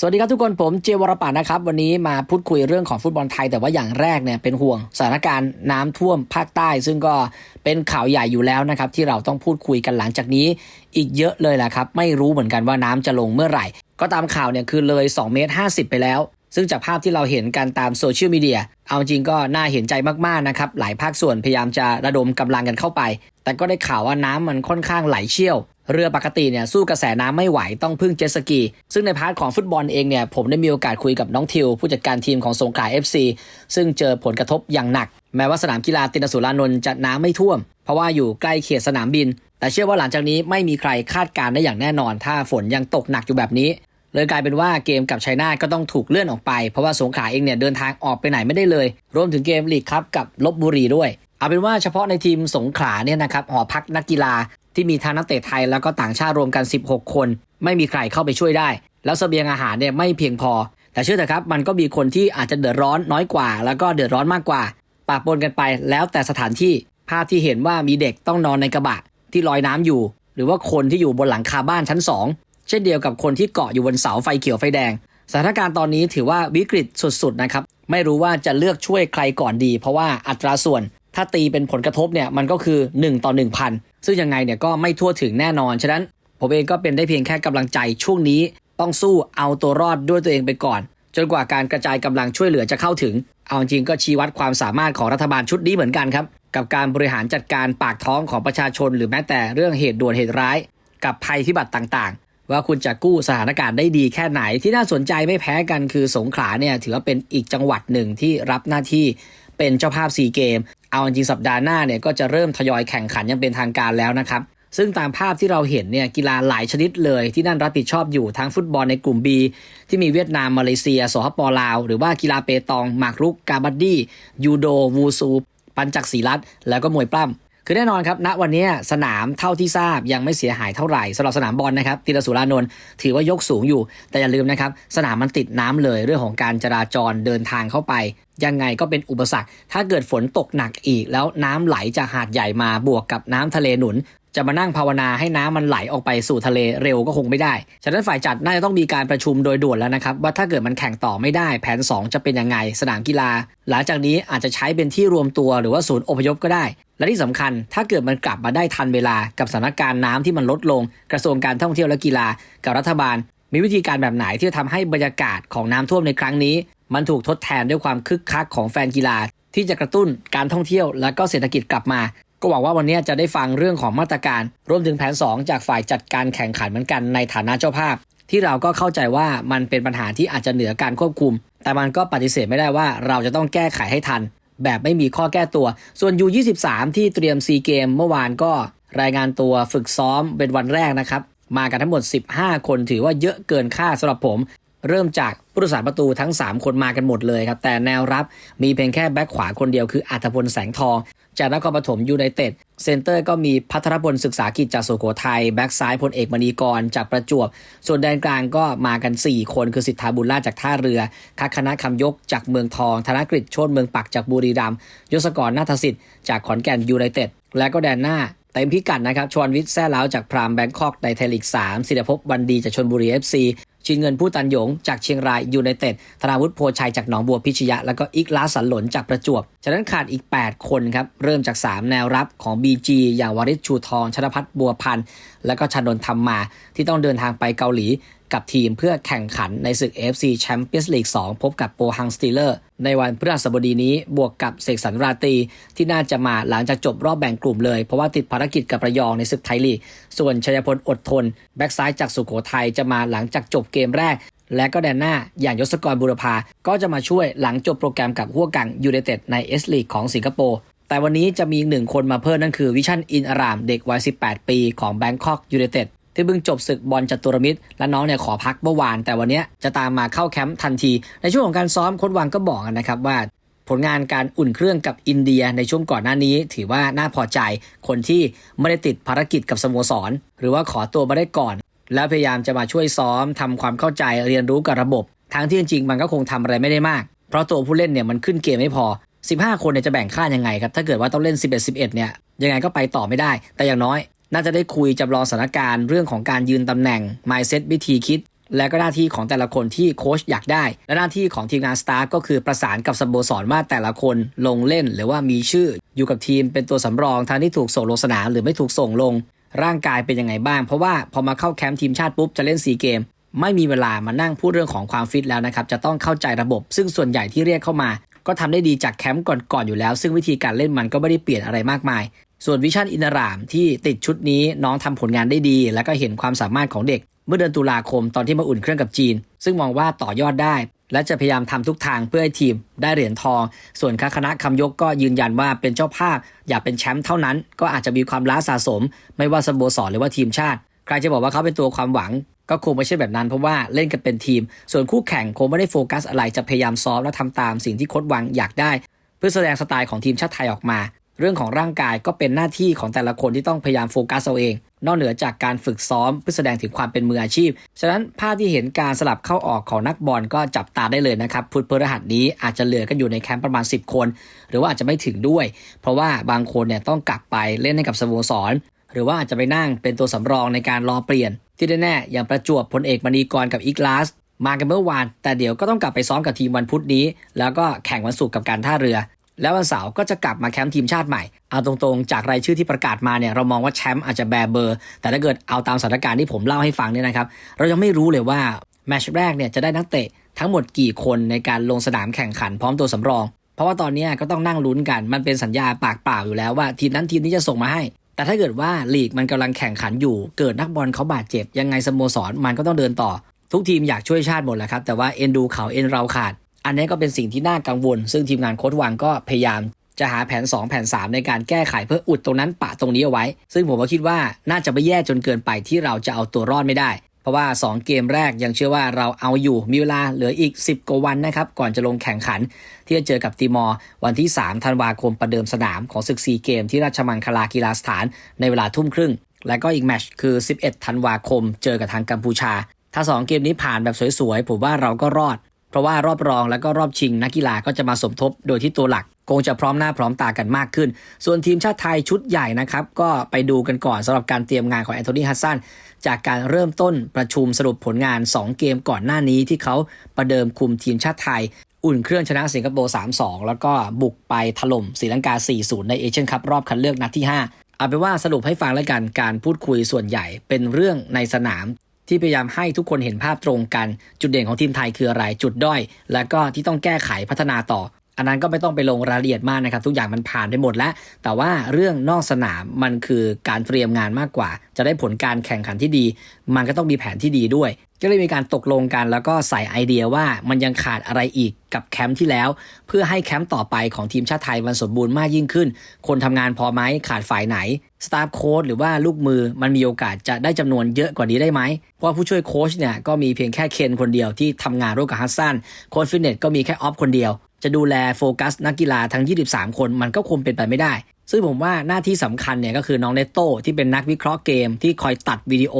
สวัสดีครับทุกคนผมเจวรป่านะครับ วันนี้มาพูดคุยเรื่องของฟุตบอลไทย แต่ว่าอย่างแรกเนี่ยเป็นห่วงสถานการณ์น้ำท่วมภาคใต้ ซึ่งก็เป็นข่าวใหญ่อยู่แล้วนะครับที่เราต้องพูดคุยกันหลังจากนี้ อีกเยอะเลยแหละครับ ไม่รู้เหมือนกันว่าน้ำจะลงเมื่อไหร่ ก็ตามข่าวเนี่ยคือเลย2เมตร50 ไปแล้ว ซึ่งจากภาพที่เราเห็นกันตามโซเชียลมีเดียเอาจริงก็น่าเห็นใจมากๆนะครับหลายภาคส่วนพยายามจะระดมกำลังกันเข้าไป แต่ก็ได้ข่าวว่าน้ำมันค่อนข้างไหลเชี่ยว เรือปกติเนี่ยสู้กระแสน้ำไม่ไหวต้องพึ่งเจ็ตสกี ซึ่งในพาร์ทของฟุตบอลเองเนี่ยผมได้มีโอกาสคุยกับน้องทิว ผู้จัดการทีมของสงขลา FC ซึ่งเจอผลกระทบอย่างหนัก แม้ว่าสนามกีฬาตินสุรานนท์จะน้ำไม่ท่วม เพราะว่าอยู่ใกล้เขตสนามบิน แต่เชื่อว่าหลังจากนี้ไม่มีใครคาดการณ์ได้อย่างแน่นอน ถ้าฝนยังตกหนักอยู่แบบนี้เลยกลายเป็นว่าเกมกับชัยนาทก็ต้องถูกเลื่อนออกไป เพราะว่าสงขลาเองเนี่ยเดินทางออกไปไหนไม่ได้เลย รวมถึงเกมลีกครับกับลบบุรีด้วย เอาเป็นว่าเฉพาะในทีมสงขลาเนี่ยนะครับหอพักนักกีฬา ที่มีทั้งนักเตะไทยแล้วก็ต่างชาติรวมกัน 16 คน ไม่มีใครเข้าไปช่วยได้ แล้วเสบียงอาหารเนี่ยไม่เพียงพอ แต่เชื่อเถอะครับมันก็มีคนที่อาจจะเดือดร้อนน้อยกว่า แล้วก็เดือดร้อนมากกว่าปะปนกันไปแล้วแต่สถานที่ภาพที่เห็นว่ามีเด็กต้องนอนในกระบะที่ลอยน้ำอยู่ หรือว่าคนที่อยู่บนหลังคาบ้านชั้นสองเช่นเดียวกับคนที่เกาะอยู่บนเสาไฟเขียวไฟแดง สถานการณ์ตอนนี้ถือว่าวิกฤตสุดๆนะครับไม่รู้ว่าจะเลือกช่วยใครก่อนดี เพราะว่าอัตราส่วนถ้าตีเป็นผลกระทบเนี่ยมันก็คือ 1 ต่อ 1,000 ซึ่งยังไงเนี่ยก็ไม่ทั่วถึงแน่นอน ฉะนั้นผมเองก็เป็นได้เพียงแค่กำลังใจช่วงนี้ ต้องสู้เอาตัวรอดด้วยตัวเองไปก่อน จนกว่าการกระจายกำลังช่วยเหลือจะเข้าถึง เอาจริงก็ชี้วัดความสามารถของรัฐบาลชุดนี้เหมือนกันครับ กับการบริหารจัดการปากท้องของประชาชน หรือแม้แต่เรื่องเหตุด่วนเหตุร้าย กับภัยพิบัติต่างๆ ว่าคุณจะกู้สถานการณ์ได้ดีแค่ไหนที่น่าสนใจไม่แพ้กันคือสงขลาเนี่ยถือว่าเป็นอีกจังหวัดหนึ่งที่รับหน้าที่เป็นเจ้าภาพซีเกม เอาจริงสัปดาห์หน้าเนี่ยก็จะเริ่มทยอยแข่งขันยังเป็นทางการแล้วนะครับ ซึ่งตามภาพที่เราเห็นเนี่ยกีฬาหลายชนิดเลยที่นั่นรับผิดชอบอยู่ทั้งฟุตบอลในกลุ่ม B ที่มีเวียดนามมาเลเซียสหปลาว หรือว่ากีฬาเปตองหมากรุก กาบัดดี้ยูโดวูซู ปัญจักศีรัตแล้วก็มวยปล้ำ คือแน่นอนครับณวันนี้สนามเท่าที่ทราบยังไม่เสียหายเท่าไหร่สำหรับสนามบอลนะครับตีรสุรานนท์ถือว่ายกสูงอยู่ แต่อย่าลืมนะครับสนามมันติดน้ำเลยเรื่องของการจราจรเดินทางเข้าไป ยังไงก็เป็นอุปสรรค ถ้าเกิดฝนตกหนักอีก แล้วน้ำไหลจากหาดใหญ่มาบวกกับน้ำทะเลหนุน จะมานั่งภาวนาให้น้ำมันไหลออกไปสู่ทะเลเร็วก็คงไม่ได้ ฉะนั้นฝ่ายจัดน่าจะต้องมีการประชุมโดยด่วนแล้วนะครับ ว่าถ้าเกิดมันแข่งต่อไม่ได้แผน 2 จะเป็นยังไงสนามกีฬา หลังจากนี้อาจจะใช้เป็นที่รวมตัวหรือว่าศูนย์อพยพก็ได้ และที่สำคัญถ้าเกิดมันกลับมาได้ทันเวลากับสถานการณ์น้ำที่มันลดลง กระทรวงการท่องเที่ยวและกีฬา กับรัฐบาล มีวิธีการแบบไหนที่จะทำให้บรรยากาศของน้ำท่วมในครั้งนี้ มันถูกทดแทนด้วยความคึกคักของแฟนกีฬาที่จะกระตุ้นการท่องเที่ยวและก็เศรษฐกิจกลับมา ก็หวังว่าวันนี้จะได้ฟังเรื่องของมาตรการ รวมถึงแผน 2 จากฝ่ายจัดการแข่งขันเหมือนกันในฐานะเจ้าภาพ ที่เราก็เข้าใจว่ามันเป็นปัญหาที่อาจจะเหนือการควบคุม แต่มันก็ปฏิเสธไม่ได้ว่าเราจะต้องแก้ไขให้ทัน แบบไม่มีข้อแก้ตัว ส่วน U23 ที่เตรียมซีเกมเมื่อวานก็รายงานตัวฝึกซ้อมเป็นวันแรกนะครับมากันทั้งหมด 15 คนถือว่าเยอะเกินค่าสำหรับผม เริ่มจากผู้รักษาประตูทั้ง 3 คนมากันหมดเลยครับ แต่แนวรับมีเพียงแค่แบ็คขวาคนเดียวคืออัธพลแสงทอง จากนครปฐมยูไนเต็ดเซนเตอร์ก็มีพัทรพลศึกษากิจจากสุโขทัยแบ็กซ้ายพลเอกมณีกรจากประจวบ ส่วนแดนกลางก็มากัน 4 คนคือสิทธาบุญราจากท่าเรือคัคณะคำยกจากเมืองทอง ธนกฤษโชติเมืองปักจากบุรีรัมย์ยศกรนาทสิทธิ์จากขอนแก่นยูไนเต็ดและก็แดนหน้าเต็มพิกัดนะครับชวนวิทย์แซ่เล้าจากพรามแบงคอกในไทยลีก3ศิลภพวันดีจากชนบุรี FC ชินเงินผู้ตันหยงจากเชียงรายยูไนเต็ดธนาวุฒิโพชัยจากหนองบัวพิชยะ แล้วก็อิกลาสันหลนจากประจวบ ฉะนั้นขาดอีก 8 คนครับ เริ่มจาก 3 แนวรับของ BG อย่างวาริชชูทองชนพัฒน์บัวพันธ์ แล้วก็ชนนทธรรมมาที่ต้องเดินทางไปเกาหลี กับทีมเพื่อแข่งขันในศึก AFC Champions League 2 พบกับโปฮังสตีเลอร์ ในวันพฤหัสบดีนี้บวกกับเสกสรรราตีที่น่าจะมาหลังจากจบรอบแบ่งกลุ่มเลย เพราะว่าติดภารกิจกับระยองในศึกไทยลีก ส่วนชัยพลอดทน แบ็กซ้ายจากสุโขทัยจะมาหลังจากจบเกมแรก และก็แดนหน้าอย่างยศกรบุรพาก็จะมาช่วยหลังจบโปรแกรมกับหัวกังยูไนเต็ดในเอสลีกของสิงคโปร์แต่วันนี้จะมีอีกหนึ่งคนมาเพิ่มนั่นคือวิชันอินอารามเด็กวัย 18 ปีของแบงคอกยูไนเต็ด ที่เพิ่งจบศึกบอลจัตุรมิตร และน้องเนี่ยขอพักเมื่อวาน แต่วันนี้จะตามมาเข้าแคมป์ทันที ในช่วงของการซ้อมโค้ชวังก็บอกนะครับว่า ผลงานการอุ่นเครื่องกับอินเดียในช่วงก่อนหน้านี้ ถือว่าน่าพอใจคนที่ไม่ได้ติดภารกิจกับสโมสร หรือว่าขอตัวมาได้ก่อน แล้วพยายามจะมาช่วยซ้อมทำความเข้าใจเรียนรู้กับระบบ ทั้งที่จริงๆมันก็คงทำอะไรไม่ได้มาก เพราะตัวผู้เล่นเนี่ยมันขึ้นเกมไม่พอ 15 คนเนี่ยจะแบ่งค่ายังไงครับถ้าเกิดว่าต้องเล่น 11 11เนี่ยยังไงก็ไปต่อไม่ได้ แต่อย่างน้อย น่าจะได้คุยจำลองสถานการณ์เรื่องของการยืนตำแหน่ง mindset วิธีคิด และก็หน้าที่ของแต่ละคนที่โค้ชอยากได้ และหน้าที่ของทีมงานสตาร์ก็คือประสานกับสโมสรว่าแต่ละคนลงเล่น หรือว่ามีชื่อ อยู่กับทีมเป็นตัวสำรองทั้งที่ถูกส่งลงสนามหรือไม่ถูกส่งลง ร่างกายเป็นยังไงบ้าง เพราะว่าพอมาเข้าแคมป์ทีมชาติปุ๊บจะเล่นซีเกมไม่มีเวลามานั่งพูดเรื่องของความฟิตแล้วนะครับ จะต้องเข้าใจระบบ ซึ่งส่วนใหญ่ที่เรียกเข้ามา ก็ทำได้ดีจากแคมป์ก่อนๆอยู่แล้ว ซึ่งวิธีการเล่นมันก็ไม่ได้เปลี่ยนอะไรมากมาย ส่วนวิชั่นอินรามที่ติดชุดนี้น้องทำผลงานได้ดี และก็เห็นความสามารถของเด็ก เมื่อเดือนตุลาคมตอนที่มาอุ่นเครื่องกับจีน ซึ่งมองว่าต่อยอดได้ และจะพยายามทำทุกทางเพื่อให้ทีมได้เหรียญทอง ส่วนคณะคำยกก็ยืนยันว่าเป็นเจ้าภาพ อยากเป็นแชมป์เท่านั้น ก็อาจจะมีความล้าสะสม ไม่ว่าสโมสรหรือว่าทีมชาติ ใครจะบอกว่าเขาเป็นตัวความหวัง ก็คงไม่ใช่แบบนั้นเพราะว่าเล่นกันเป็นทีม ส่วนคู่แข่งคงไม่ได้โฟกัสอะไรจะพยายามซ้อมและทำตามสิ่งที่โค้ชวังอยากได้ เพื่อแสดงสไตล์ของทีมชาติไทยออกมา เรื่องของร่างกายก็เป็นหน้าที่ของแต่ละคนที่ต้องพยายามโฟกัสเอาเอง นอกเหนือจากการฝึกซ้อมเพื่อแสดงถึงความเป็นมืออาชีพ ฉะนั้นภาพที่เห็นการสลับเข้าออกของนักบอลก็จับตาได้เลยนะครับพุทธพฤหัสนี้อาจจะเหลือกันอยู่ในแคมป์ประมาณ 10 คน หรือว่าอาจจะไม่ถึงด้วย เพราะว่าบางคนเนี่ยต้องกลับไปเล่นให้กับสโมสรหรือว่าอาจจะไปนั่งเป็นตัวสำรองในการรอเปลี่ยน ที่แน่ๆอย่างประจวบพลเอกมณีกรกับอีกลาสมากันเมื่อวาน แต่เดี๋ยวก็ต้องกลับไปซ้อมกับทีมวันพุธนี้ แล้วก็แข่งวันศุกร์กับการท่าเรือ แล้ววันเสาร์ก็จะกลับมาแคมป์ทีมชาติใหม่ เอาตรงๆ จากรายชื่อที่ประกาศมาเนี่ยเรามองว่าแชมป์อาจจะแบเบอร์ แต่ถ้าเกิดเอาตามสถานการณ์ที่ผมเล่าให้ฟังเนี่ยนะครับ เรายังไม่รู้เลยว่าแมชแรกเนี่ยจะได้นักเตะทั้งหมดกี่คนในการลงสนามแข่งขันพร้อมตัวสำรอง เพราะว่าตอนนี้ก็ต้องนั่งลุ้นกัน มันเป็นสัญญาปากเปล่าอยู่แล้วว่าทีมนั้นทีมนี้จะส่งมาให้ แต่ถ้าเกิดว่าลีกมันกำลังแข่งขันอยู่ เกิดนักบอลเขาบาดเจ็บยังไงสโมสรมันก็ต้องเดินต่อ ทุกทีมอยากช่วยชาติหมดแหละครับแต่ว่าเอ็นดูเขาเอ็นเราขาด อันนี้ก็เป็นสิ่งที่น่ากังวล ซึ่งทีมงานโค้ชวังก็พยายามจะหาแผน 2 แผน 3 ในการแก้ไขเพื่ออุดตรงนั้นปะตรงนี้เอาไว้ ซึ่งผมก็คิดว่าน่าจะไม่แย่จนเกินไปที่เราจะเอาตัวรอดไม่ได้ เพราะว่า 2 เกมแรกยังเชื่อว่าเราเอาอยู่มีเวลาเหลืออีก 10กว่าวันนะครับ ก่อนจะลงแข่งขัน ที่จะเจอกับติมอร์วันที่ 3 ธันวาคมประเดิมสนามของศึกซีเกมที่ราชมังคลากีฬาสถานในเวลาทุ่มครึ่ง และก็อีกแมชคือ 11 ธันวาคม เจอกับทางกัมพูชา ถ้า 2 เกมนี้ผ่านแบบสวยๆผมว่าเราก็รอด เพราะว่ารอบรองแล้วก็รอบชิงนักกีฬาก็จะมาสมทบโดยที่ตัวหลักคงจะพร้อมหน้าพร้อมตากันมากขึ้น ส่วนทีมชาติไทยชุดใหญ่นะครับ ก็ไปดูกันก่อนสำหรับการเตรียมงานของแอนโทนีฮัสซันจากการเริ่มต้นประชุมสรุปผลงาน 2 เกมก่อนหน้านี้ที่เขาประเดิมคุมทีมชาติไทย อุ่นเครื่องชนะสิงคโปร์ 3-2 แล้วก็บุกไปถล่มศรีลังกา 4-0 ในเอเชียนคัพรอบคัดเลือกนัดที่ 5 เอาเป็นว่าสรุปให้ฟังแล้วกันการพูดคุยส่วนใหญ่เป็นเรื่องในสนาม ที่พยายามให้ทุกคนเห็นภาพตรงกัน จุดเด่นของทีมไทยคืออะไรจุดด้อย แล้วก็ที่ต้องแก้ไขพัฒนาต่อ อันนั้นก็ไม่ต้องไปลงรายละเอียดมากนะครับ ทุกอย่างมันผ่านไปหมดแล้ว แต่ว่าเรื่องนอกสนามมันคือการเตรียมงานมากกว่า จะได้ผลการแข่งขันที่ดี มันก็ต้องมีแผนที่ดีด้วย ก็เลยมีการตกลงกันแล้วก็ใส่ไอเดียว่ามันยังขาดอะไรอีกกับแคมป์ที่แล้ว เพื่อให้แคมป์ต่อไปของทีมชาติไทยมันสมบูรณ์มากยิ่งขึ้น คนทำงานพอไหมขาดฝ่ายไหนสตาฟโค้ดหรือว่าลูกมือมันมีโอกาสจะได้จำนวนเยอะกว่านี้ได้ไหม เพราะผู้ช่วยโค้ชเนี่ยก็มีเพียงแค่เคนคนเดียวที่ทำงานร่วมกับฮัสซันโค้ชฟิตเนสก็มีแค่ออฟคนเดียว จะดูแลโฟกัสนักกีฬาทั้ง 23 คนมันก็คงเป็นไปไม่ได้ซึ่งผมว่าหน้าที่สำคัญเนี่ยก็คือน้องเนโต้ที่เป็นนักวิเคราะห์เกมที่คอยตัดวิดีโอ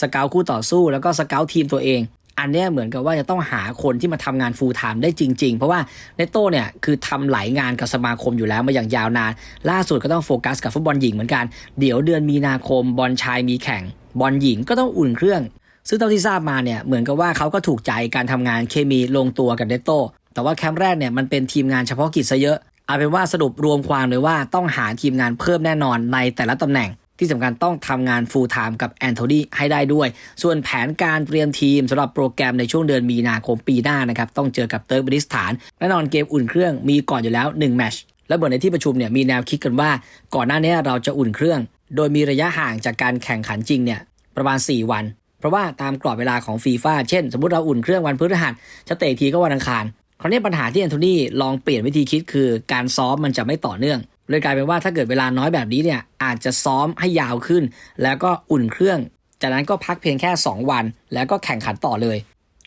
สเกลคู่ต่อสู้แล้วก็สเกลทีมตัวเอง อันนี้เหมือนกับว่าจะต้องหาคนที่มาทำงานฟูลไทม์ได้จริง ๆ เพราะว่าเนโต้เนี่ยคือทำหลายงานกับสมาคมอยู่แล้วมาอย่างยาวนาน ล่าสุดก็ต้องโฟกัสกับฟุตบอลหญิงเหมือนกัน เดี๋ยวเดือนมีนาคมบอลชายมีแข่งบอลหญิงก็ต้องอุ่นเครื่อง ซึ่งเท่าที่ทราบมาเนี่ยเหมือนกับว่าเขาก็ถูกใจการทำงานเคมีลงตัวกับเนโต้แต่ว่าแคมป์แรกเนี่ยมันเป็นทีมงานเฉพาะกิจซะเยอะเอาเป็นว่าสรุปรวมความเลยว่าต้องหาทีมงานเพิ่มแน่นอนในแต่ละตำแหน่ง ที่สำคัญต้องทำงานฟูลไทม์กับแอนโทนีให้ได้ด้วย ส่วนแผนการเตรียมทีมสำหรับโปรแกรมในช่วงเดือนมีนาคมปีหน้านะครับต้องเจอกับเติร์กเบริสถานแน่นอนเกมอุ่นเครื่องมีก่อนอยู่แล้ว1แมชและเบิร์ในที่ประชุมเนี่ยมีแนวคิดกันว่า ก่อนหน้านี้เราจะอุ่นเครื่อง โดยมีระยะห่างจากการแข่งขันจริงเนี่ยประมาณ 4 วัน เพราะว่าตามกรอบเวลาของฟีฟ่าเช่น สมมติเราอุ่นเครื่องวันพฤหัสจะเตะทีก็วันอังคารคราวนี้ปัญหาที่แอนโทนีลองเปลี่ยนวิธีคิดคือ การซ้อมมันจะไม่ต่อเนื่อง เลยกลายเป็นว่าถ้าเกิดเวลาน้อยแบบนี้เนี่ยอาจจะซ้อมให้ยาวขึ้น แล้วก็อุ่นเครื่อง จากนั้นก็พักเพียงแค่ 2 วัน แล้วก็แข่งขันต่อเลย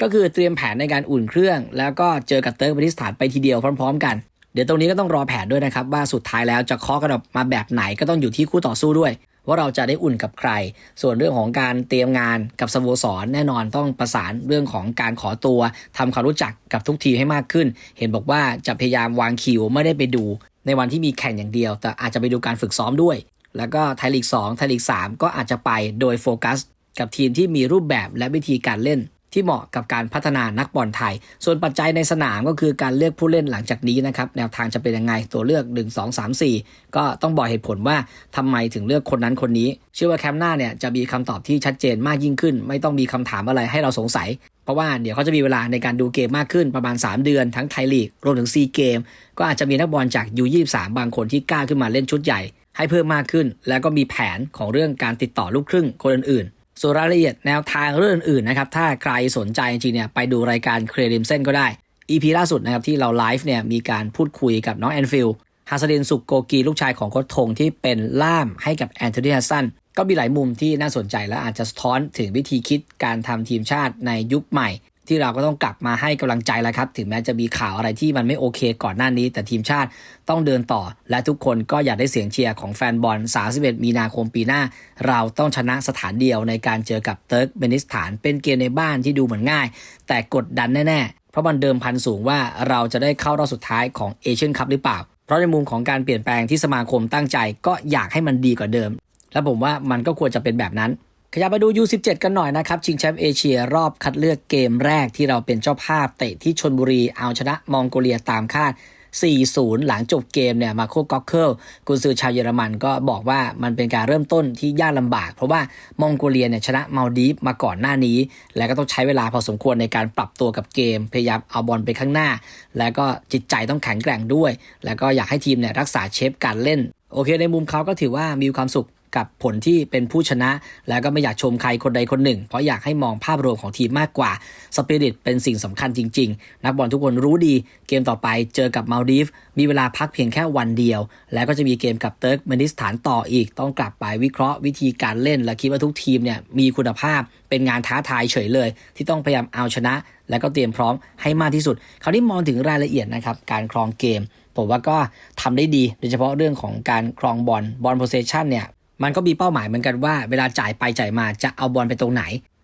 ก็คือเตรียมแผนในการอุ่นเครื่อง แล้วก็เจอกับเติร์กเบริสถานไปทีเดียวพร้อม ๆ กัน เดี๋ยวตรงนี้ก็ต้องรอแผนด้วยนะครับว่าสุดท้ายแล้วจะเคาะกันออกมาแบบไหนก็ต้องอยู่ที่คู่ต่อสู้ด้วย ว่าเราจะได้อุ่นกับใคร ส่วนเรื่องของการเตรียมงานกับสโมสรแน่นอนต้องประสานเรื่องของการขอตัวทำความรู้จักกับทุกทีให้มากขึ้น เห็นบอกว่าจะพยายามวางคิวไม่ได้ไปดู ในวันที่มีแข่งอย่างเดียว แต่อาจจะไปดูการฝึกซ้อมด้วย แล้วก็ไทยลีก2ไทยลีก 3 ก็อาจจะไปโดยโฟกัส กับทีมที่มีรูปแบบและวิธีการเล่น ที่เหมาะกับการพัฒนานักบอลไทย ส่วนปัจจัยในสนามก็คือการเลือกผู้เล่นหลังจากนี้นะครับแนวทางจะเป็นยังไงตัวเลือก 1 2 3 4 ก็ต้องบอกเหตุผลว่าทำไมถึงเลือกคนนั้นคนนี้ เชื่อว่าแคมป์หน้าเนี่ยจะมีคำตอบที่ชัดเจนมากยิ่งขึ้น ไม่ต้องมีคำถามอะไรให้เราสงสัย เพราะว่าเดี๋ยวเขาจะมีเวลาในการดูเกมมากขึ้นประมาณ 3 เดือนทั้งไทยลีกรวมถึงซีเกม ก็อาจจะมีนักบอลจาก U23 บางคนที่กล้าขึ้นมาเล่นชุดใหญ่ ให้เพิ่มมากขึ้น แล้วก็มีแผนของเรื่องการติดต่อลูกครึ่งคนอื่นๆ ส่วนรายละเอียดแนวทางเรื่องอื่นๆนะครับ ถ้าใครสนใจจริงๆเนี่ยไปดูรายการเคลรดิมเซนก็ได้ EP ล่าสุดนะครับที่เราไลฟ์เนี่ยมีการพูดคุยกับน้องแอนฟิลฮัสดินสุกโกกีลูกชายของโค้ชทงที่เป็นล่ามให้กับแอนโทนีฮัสซันก็มีหลายมุมที่น่าสนใจและอาจจะสะท้อนถึงวิธีคิดการทำทีมชาติในยุคใหม่ ที่เราก็ต้องกลับมาให้กำลังใจแล้วครับ ถึงแม้จะมีข่าวอะไรที่มันไม่โอเคก่อนหน้านี้ แต่ทีมชาติต้องเดินต่อ และทุกคนก็อยากได้เสียงเชียร์ของแฟนบอล 31 มีนาคมปีหน้า เราต้องชนะสถานเดียวในการเจอกับเติร์กเมนิสถาน เป็นเกมในบ้านที่ดูเหมือนง่าย แต่กดดันแน่ ๆ เพราะมันเดิมพันสูงว่าเราจะได้เข้ารอบสุดท้ายของเอเชียนคัพหรือเปล่า เพราะในมุมของการเปลี่ยนแปลงที่สมาคมตั้งใจ ก็อยากให้มันดีกว่าเดิม และผมว่ามันก็ควรจะเป็นแบบนั้น ขยับไปดู U17 กันหน่อยนะครับ ชิงแชมป์เอเชียรอบคัดเลือกเกมแรกที่เราเป็นเจ้าภาพเตะที่ชนบุรีเอาชนะมองโกเลียตามคาด 4-0 หลังจบเกมเนี่ยมาโคก็อกเคิลกุนซือชาวเยอรมันก็บอกว่ามันเป็นการเริ่มต้นที่ยากลำบาก เพราะว่ามองโกเลียเนี่ยชนะมาดีฟมาก่อนหน้านี้ แล้วก็ต้องใช้เวลาพอสมควรในการปรับตัวกับเกม พยายามเอาบอลไปข้างหน้า แล้วก็จิตใจต้องแข็งแกร่งด้วย แล้วก็อยากให้ทีมเนี่ยรักษาเชฟการเล่น โอเค ในมุมเขาก็ถือว่ามีความสุข กับผลที่เป็นผู้ชนะ แล้วก็ไม่อยากชมใครคนใดคนหนึ่ง เพราะอยากให้มองภาพรวมของทีมมากกว่าสปิริตเป็นสิ่งสำคัญจริง ๆ นักบอลทุกคนรู้ดีเกมต่อไปเจอกับมาลดีฟมีเวลาพักเพียงแค่วันเดียว แล้วก็จะมีเกมกับเติร์กเมนิสถานต่ออีก ต้องกลับไปวิเคราะห์วิธีการเล่น และคิดว่าทุกทีมเนี่ยมีคุณภาพเป็นงานท้าทายเฉยเลย ที่ต้องพยายามเอาชนะ แล้วก็เตรียมพร้อมให้มากที่สุด คราวนี้มองถึงรายละเอียดนะครับการครองเกม ผมว่าก็ทำได้ดีโดยเฉพาะเรื่องของการครองบอลบอลโพเซชันเนี่ย มันก็มีเป้าหมายเหมือนกันว่าเวลาจ่ายไปจ่ายมาจะเอาบอลไปตรงไหน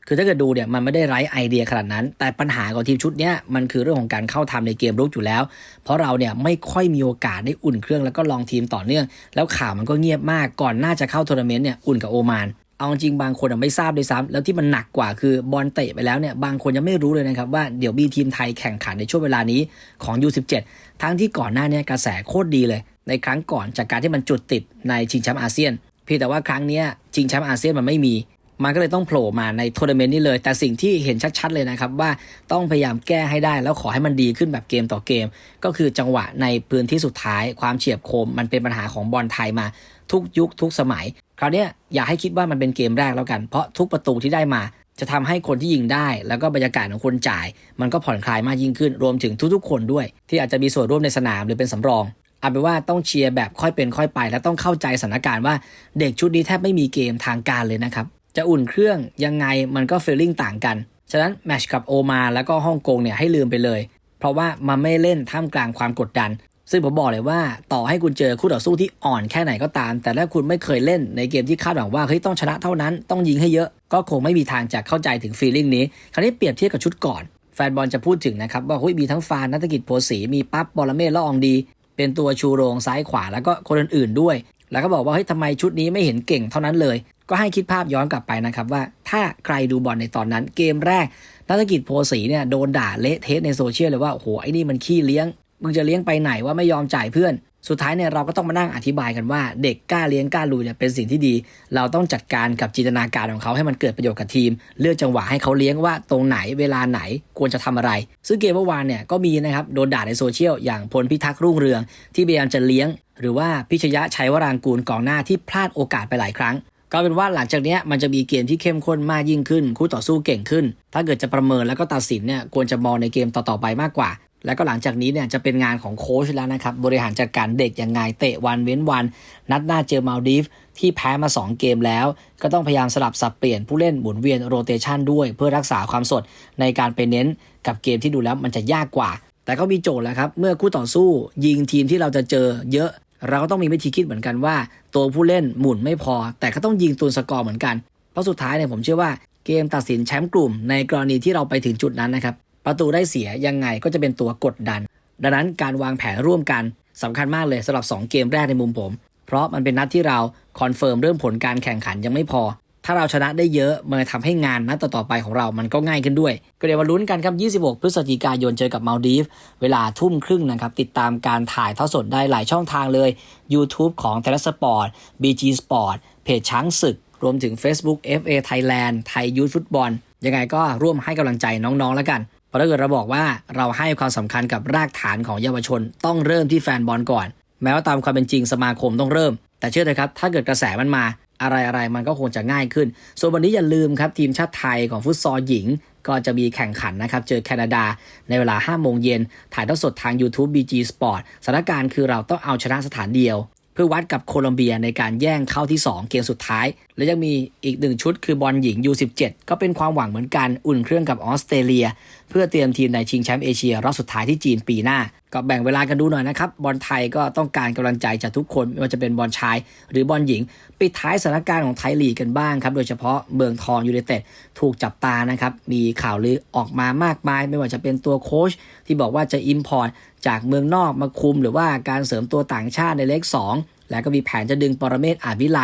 คือถ้าเกิดดูเนี่ยมันไม่ได้ไร้ไอเดียขนาดนั้น แต่ปัญหาของทีมชุดเนี้ยมันคือเรื่องของการเข้าทำในเกมรุกอยู่แล้ว เพราะเราเนี่ยไม่ค่อยมีโอกาสได้อุ่นเครื่องแล้วก็ลองทีมต่อเนื่อง แล้วข่าวมันก็เงียบมากก่อนหน้าจะเข้าทัวร์นาเมนต์เนี่ยอุ่นกับโอมานเอาจริงบางคนไม่ทราบด้วยซ้ำแล้วที่มันหนักกว่าคือบอลเตะไปแล้วเนี่ยบางคนยังไม่รู้เลยนะครับว่าเดี๋ยวมีทีมไทยแข่งขันในช่วงเวลานี้ของ U17 ทั้งที่ก่อนหน้านี้กระแสโคตรดีเลย ในครั้งก่อนจากการที่มันจุดติดในชิงแชมป์อาเซียน เพียงแต่ว่าครั้งนี้ชิงแชมป์อาเซียนมันไม่มี มันก็เลยต้องโผล่มาในทัวร์นาเมนต์นี้เลย แต่สิ่งที่เห็นชัด ๆ เลยนะครับ ว่าต้องพยายามแก้ให้ได้แล้วขอให้มันดีขึ้นแบบเกมต่อเกม ก็คือจังหวะในพื้นที่สุดท้าย ความเฉียบคม มันเป็นปัญหาของบอลไทยมา ทุกยุคทุกสมัย คราวนี้อย่าให้คิดว่ามันเป็นเกมแรกแล้วกัน เพราะทุกประตูที่ได้มาจะทำให้คนที่ยิงได้ แล้วก็บรรยากาศของคนจ่าย มันก็ผ่อนคลายมากยิ่งขึ้น รวมถึงทุกๆ คนด้วย ที่อาจจะมีส่วนร่วมในสนามหรือเป็นสำรอง เอาเป็นว่าต้องเชียร์แบบค่อยเป็นค่อยไป และต้องเข้าใจสถานการณ์ว่าเด็กชุดนี้แทบไม่มีเกมทางการเลยนะครับ จะอุ่นเครื่องยังไงมันก็เฟลลิ่งต่างกัน ฉะนั้นแมชกับโอมาแล้วก็ฮ่องกงเนี่ยให้ลืมไปเลย เพราะว่ามันไม่เล่นท่ามกลางความกดดัน ซึ่งผมบอกเลยว่าต่อให้คุณเจอคู่ต่อสู้ที่อ่อนแค่ไหนก็ตาม แต่ถ้าคุณไม่เคยเล่นในเกมที่คาดหวังว่าเฮ้ยต้องชนะเท่านั้นต้องยิงให้เยอะก็คงไม่มีทางจะเข้าใจถึงฟีลลิ่งนี้คราวนี้เปรียบเทียบกับชุดก่อนแฟนบอลจะพูดถึงนะครับว่าเฮ้ยมีทั้งฟานนักกิจโพสีมีปั๊บบอลเม่ละอองดี เป็นตัวชูโรงซ้ายขวาแล้วก็คนอื่นๆด้วย แล้วก็บอกว่าเฮ้ยทำไมชุดนี้ไม่เห็นเก่งเท่านั้นเลย ก็ให้คิดภาพย้อนกลับไปนะครับว่าถ้าใครดูบอลในตอนนั้นเกมแรกนักกิจโพสีเนี่ยโดนด่าเละเทะในโซเชียลเลยว่าโอ้โหไอ้นี่มันขี้เลี้ยงมึงจะเลี้ยงไปไหนว่าไม่ยอมจ่ายเพื่อน สุดท้ายเนี่ยเราก็ต้องมานั่งอธิบายกันว่าเด็กกล้าเลี้ยงกล้าลุยเนี่ยเป็นสิ่งที่ดี เราต้องจัดการกับจินตนาการของเขาให้มันเกิดประโยชน์กับทีม เลือกจังหวะให้เขาเลี้ยงว่าตรงไหนเวลาไหนควรจะทำอะไร ซึ่งเกมเมื่อวานเนี่ยก็มีนะครับโดนด่าในโซเชียลอย่างพลพิทักษ์รุ่งเรือง ที่พยายามจะเลี้ยง หรือว่าพิชยะชัยวรางกูลกองหน้าที่พลาดโอกาสไปหลายครั้งก็เป็นว่าหลังจากเนี้ยมันจะมีเกมที่เข้มข้นมากยิ่งขึ้น คู่ต่อสู้เก่งขึ้น ถ้าเกิดจะประเมินแล้วก็ตัดสินเนี่ยควรจะมองในเกมต่อๆไปมากกว่า แล้วก็หลังจากนี้เนี่ยจะเป็นงานของโค้ชแล้วนะครับ บริหารจัดการเด็กยังไงเตะวันเว้นวัน นัดหน้าเจอมาลดีฟที่แพ้มา 2 เกมแล้ว ก็ต้องพยายามสลับสับเปลี่ยนผู้เล่นหมุนเวียนโรเตชันด้วย เพื่อรักษาความสดในการไปเน้นกับเกมที่ดูแล้วมันจะยากกว่า แต่ก็มีโจทย์แล้วครับเมื่อคู่ต่อสู้ ยิงทีมที่เราจะเจอเยอะเราก็ต้องมีวิธีคิดเหมือนกันว่า ตัวผู้เล่นหมุนไม่พอ แต่ก็ต้องยิงตูนสกอร์เหมือนกันเพราะสุดท้ายเนี่ยผมเชื่อว่าเกมตัดสินแชมป์กลุ่มในกรณีที่เราไปถึงจุดนั้นนะครับ ประตูได้เสียยังไงก็จะเป็นตัวกดดัน ดังนั้นการวางแผนร่วมกันสำคัญมากเลยสำหรับ 2 เกมแรกในมุมผม เพราะมันเป็นนัดที่เราคอนเฟิร์มเรื่องผลการแข่งขันยังไม่พอ ถ้าเราชนะได้เยอะมันจะทำให้งานนัดต่อๆไปของเรามันก็ง่ายขึ้นด้วย ก็เดี๋ยวมาลุ้นกันครับ 26 พฤศจิกายนเจอกับมาลดีฟ เวลาทุ่มครึ่งนะครับ ติดตามการถ่ายทอดสดได้หลายช่องทางเลย YouTube ของ t e l e s p o r t BG Sport เพจช้างศึก รวมถึง Facebook FA Thailand ไทยยูทฟุตบอลยังไงก็ร่วมให้กำลังใจน้องๆแล้วกัน เพราะถ้าเกิดเราบอกว่าเราให้ความสำคัญกับรากฐานของเยาวชน ต้องเริ่มที่แฟนบอลก่อน แม้ว่าตามความเป็นจริงสมาคมต้องเริ่ม แต่เชื่อเถอะครับ ถ้าเกิดกระแสมันมาอะไรอะไรมันก็คงจะง่ายขึ้น ส่วนวันนี้อย่าลืมครับ ทีมชาติไทยของฟุตซอลหญิง ก็จะมีแข่งขันนะครับ เจอแคนาดา ในเวลา 5 โมงเย็น ถ่ายทอดสดทาง YouTube BG Sport สถานการณ์คือเราต้องเอาชนะสถานเดียว เพื่อวัดกับโคลอมเบียในการแย่งเข้าที่ 2 เกมสุดท้าย และยังมีอีกหนึ่งชุดคือบอลหญิง U17 ก็เป็นความหวังเหมือนกัน อุ่นเครื่องกับออสเตรเลีย เพื่อเตรียมทีมในชิงแชมป์เอเชียรอบสุดท้ายที่จีนปีหน้า ก็แบ่งเวลากันดูหน่อยนะครับ บอลไทยก็ต้องการกำลังใจจากทุกคนไม่ว่าจะเป็นบอลชาย หรือบอลหญิง ปิดท้ายสถานการณ์ของไทยลีกกันบ้างครับ โดยเฉพาะเมืองทองยูไนเต็ดถูกจับตานะครับ มีข่าวลือออกมามากมาย ไม่ว่าจะเป็นตัวโค้ชที่บอกว่าจะอิมพอร์ตจากเมืองนอกมาคุม หรือว่าการเสริมตัวต่างชาติในเลข2แล้วก็มีแผนจะดึงปรเมศอาวิไล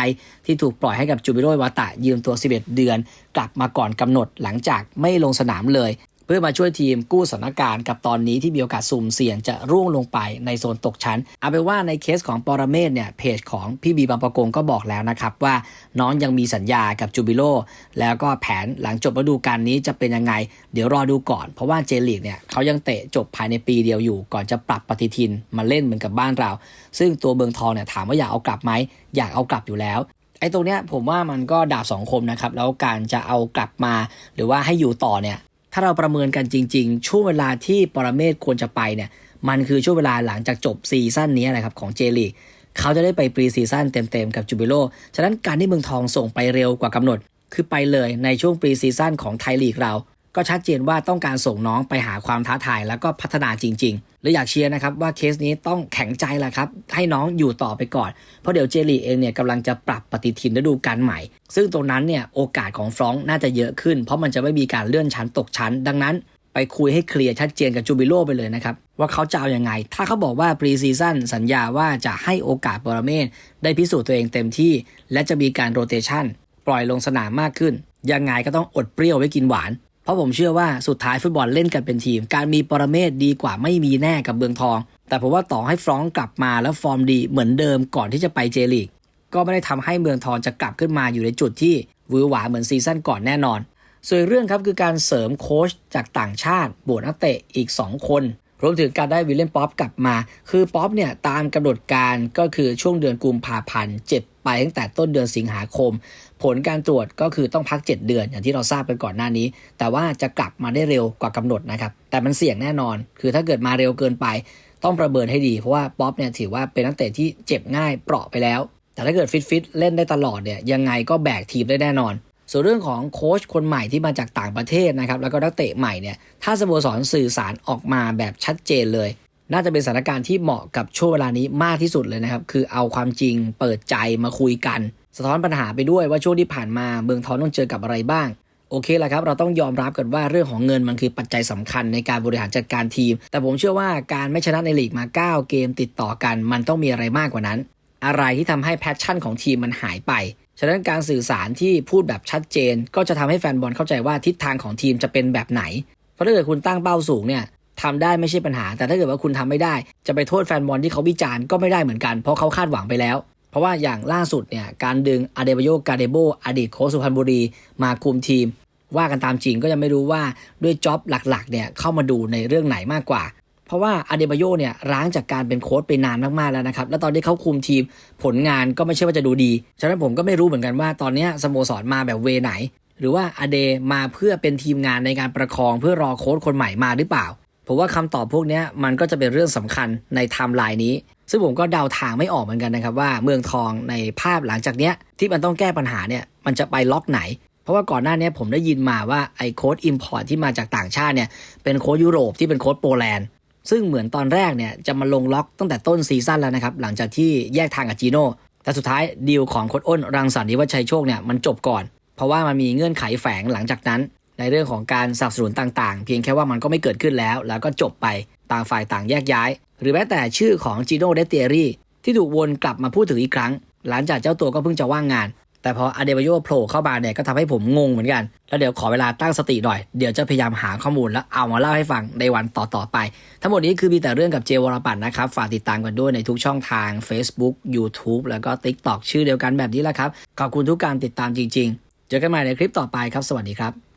ที่ถูกปล่อยให้กับจูบิโรวาตะยืมตัว 11 เดือน กลับมาก่อนกำหนดหลังจากไม่ลงสนามเลย เพื่อมาช่วยทีมกู้สถานการณ์กับตอนนี้ที่มีโอกาสสุ่มเสี่ยงจะร่วงลงไปในโซนตกชั้น เอาเป็นว่าในเคสของปรเมศเนี่ยเพจของพี่บีบางประกงก็บอกแล้วนะครับว่าน้องยังมีสัญญากับจูบิโลแล้วก็แผนหลังจบฤดูกาลนี้จะเป็นยังไง เดี๋ยวรอดูก่อน เพราะว่าเจลีกเนี่ยเขายังเตะจบภายในปีเดียวอยู่ ก่อนจะปรับปฏิทินมาเล่นเหมือนกับบ้านเรา ซึ่งตัวเมืองทองเนี่ยถามว่าอยากเอากลับไหมอยากเอากลับอยู่แล้วไอ้ตรงเนี้ยผมว่ามันก็ดาบสองคมนะครับ แล้วการจะเอากลับมา หรือว่าให้อยู่ต่อเนี่ย ถ้าเราประเมินกันจริง ๆ ช่วงเวลาที่ปรเมศควรจะไปเนี่ย มันคือช่วงเวลาหลังจากจบซีซั่นนี้นะครับของเจลีเขาจะได้ไปปรีซีซั่นเต็มๆกับจูบิโล ฉะนั้นการที่เมืองทองส่งไปเร็วกว่ากำหนด คือไปเลยในช่วงปรีซีซั่นของไทยลีกเรา ก็ชัดเจนว่าต้องการส่งน้องไปหาความท้าทายแล้วก็พัฒนาจริง ๆ และอยากเชียร์นะครับว่าเคสนี้ต้องแข็งใจแหละครับ ให้น้องอยู่ต่อไปก่อน เพราะเดี๋ยวเจลีเองเนี่ยกำลังจะปรับปฏิทินฤดูกาลใหม่ ซึ่งตรงนั้นเนี่ยโอกาสของฟรองก์น่าจะเยอะขึ้น เพราะมันจะไม่มีการเลื่อนชั้นตกชั้น ดังนั้น ไปคุยให้เคลียร์ชัดเจนกับจูบิโลไปเลยนะครับว่าเขาจะเอาอยัางไง ถ้าเขาบอกว่าปรีซีซั่นสัญญาว่าจะให้โอกาสบรเมศได้พิสูจน์ตัวเองเต็มที่ และจะมีการโรเตชันปล่อยลงสนามมากขึ้นยังไงก็ต้องอดเปรี้ยวไว้กินหวาน เพราะผมเชื่อว่าสุดท้ายฟุตบอลเล่นกันเป็นทีม การมีปรเมศดีกว่าไม่มีแน่กับเบืองทอง แต่ผมว่าต่อให้ฟรองกลับมาแล้วฟอร์มดีเหมือนเดิมก่อนที่จะไปเจลีกก็ไม่ได้ทำให้เมืองทองจะกลับขึ้นมาอยู่ในจุดที่วือหวาเหมือนซีซั่นก่อนแน่นอน ส่วนเรื่องครับคือการเสริมโค้ชจากต่างชาติบวกนักเตะอีก 2 คน รวมถึงการได้วิลเลียมป๊อปกลับมา คือป๊อปเนี่ยตามกำหนดการก็คือช่วงเดือนกุมภาพันธ์เจ็บไปตั้งแต่ต้นเดือนสิงหาคม ผลการตรวจก็คือต้องพัก 7 เดือน อย่างที่เราทราบกันก่อนหน้านี้ แต่ว่าจะกลับมาได้เร็วกว่ากำหนดนะครับ แต่มันเสี่ยงแน่นอน คือถ้าเกิดมาเร็วเกินไป ต้องประเมินให้ดี เพราะว่าป๊อปเนี่ยถือว่าเป็นนักเตะที่เจ็บง่ายเปราะไปแล้ว แต่ถ้าเกิดฟิตฟิตๆเล่นได้ตลอดเนี่ยยังไงก็แบกทีมได้แน่นอน ส่วนเรื่องของโค้ชคนใหม่ที่มาจากต่างประเทศนะครับแล้วก็นักเตะใหม่เนี่ยถ้าสโมสรสื่อสารออกมาแบบชัดเจนเลย น่าจะเป็นสถานการณ์ที่เหมาะกับช่วงเวลานี้มากที่สุดเลยนะครับคือเอาความจริงเปิดใจมาคุยกัน สะท้อนปัญหาไปด้วยว่าช่วงที่ผ่านมาเมืองทองต้องเจอกับอะไรบ้างโอเคแหละครับ เราต้องยอมรับกันว่าเรื่องของเงินมันคือปัจจัยสำคัญในการบริหารจัดการทีม แต่ผมเชื่อว่าการไม่ชนะในลีกมา 9 เกมติดต่อกัน มันต้องมีอะไรมากกว่านั้น อะไรที่ทำให้แพชชั่นของทีมมันหายไป ฉะนั้นการสื่อสารที่พูดแบบชัดเจน ก็จะทำให้แฟนบอลเข้าใจว่าทิศทางของทีมจะเป็นแบบไหน เพราะถ้าเกิดคุณตั้งเป้าสูงเนี่ยทำได้ไม่ใช่ปัญหา แต่ถ้าเกิดว่าคุณทำไม่ได้ จะไปโทษแฟนบอลที่เขาวิจารณ์ก็ไม่ได้เหมือนกัน เพราะเขาคาดหวังไปแล้ว เพราะว่าอย่างล่าสุดเนี่ยการดึงอาเดบโยกาเดโบอดีตโค้ชสุพรรณบุรี มาคุมทีม ว่ากันตามจริงก็ยังไม่รู้ว่าด้วยจ็อบหลักๆเนี่ยเข้ามาดูในเรื่องไหนมากกว่า ราะว่าอาเดบโยเนี่ยร้างจากการเป็นโค้ชไปนานมากๆแล้วนะครับ แล้วตอนที่เขาคุมทีมผลงานก็ไม่ใช่ว่าจะดูดี ฉะนั้นผมก็ไม่รู้เหมือนกันว่าตอนนี้สโมสรมาแบบเวไหน หรือว่าอเดมาเพื่อเป็นทีมงานในการประคองเพื่อรอโค้ชคนใหม่มาหรือเปล่าผมว่าคำตอบพวกนี้มันก็จะเป็นเรื่องสำคัญในไทม์ไลน์นี้ ซึ่งผมก็เดาทางไม่ออกเหมือนกันนะครับว่าเมืองทองในภาพหลังจากเนี้ยที่มันต้องแก้ปัญหาเนี่ยมันจะไปล็อกไหน เพราะว่าก่อนหน้านี้ผมได้ยินมาว่าไอ้โค้ดอิมพอร์ตที่มาจากต่างชาติเนี่ยเป็นโค้ดยุโรปที่เป็นโค้ดโปแลนด์ ซึ่งเหมือนตอนแรกเนี่ยจะมาลงล็อกตั้งแต่ต้นซีซั่นแล้วนะครับ หลังจากที่แยกทางกับจีโน่แต่สุดท้ายดีลของโค้ดอ้นรังสรรค์นิวัชชัยโชคเนี่ยมันจบก่อน เพราะว่ามันมีเงื่อนไขแฝงหลังจากนั้น ในเรื่องของการสนับสนุนต่างๆ เพียงแค่ว่ามันก็ไม่เกิดขึ้นแล้ว แล้วก็จบไปต่างฝ่ายต่างแยกย้าย หรือแม้แต่ชื่อของจีโน่เดเตียรี่ที่ถูกวนกลับมาพูดถึงอีกครั้ง หลังจากเจ้าตัวก็เพิ่งจะว่างงาน แต่พออเดบาโยโผล่เข้ามาเนี่ยก็ทำให้ผมงงเหมือนกัน แล้วเดี๋ยวขอเวลาตั้งสติหน่อย เดี๋ยวจะพยายามหาข้อมูลแล้วเอามาเล่าให้ฟังในวันต่อๆไป ทั้งหมดนี้คือมีแต่เรื่องกับเจวรปัตนนะครับ ฝากติดตามกันด้วยในทุกช่องทาง Facebook YouTube แล้วก็ TikTok ชื่อเดียวกันแบบนี้แหละครับ ขอบคุณทุกการติดตามจริง ๆ เจอกันใหม่ในคลิปต่อไปครับ สวัสดีครับ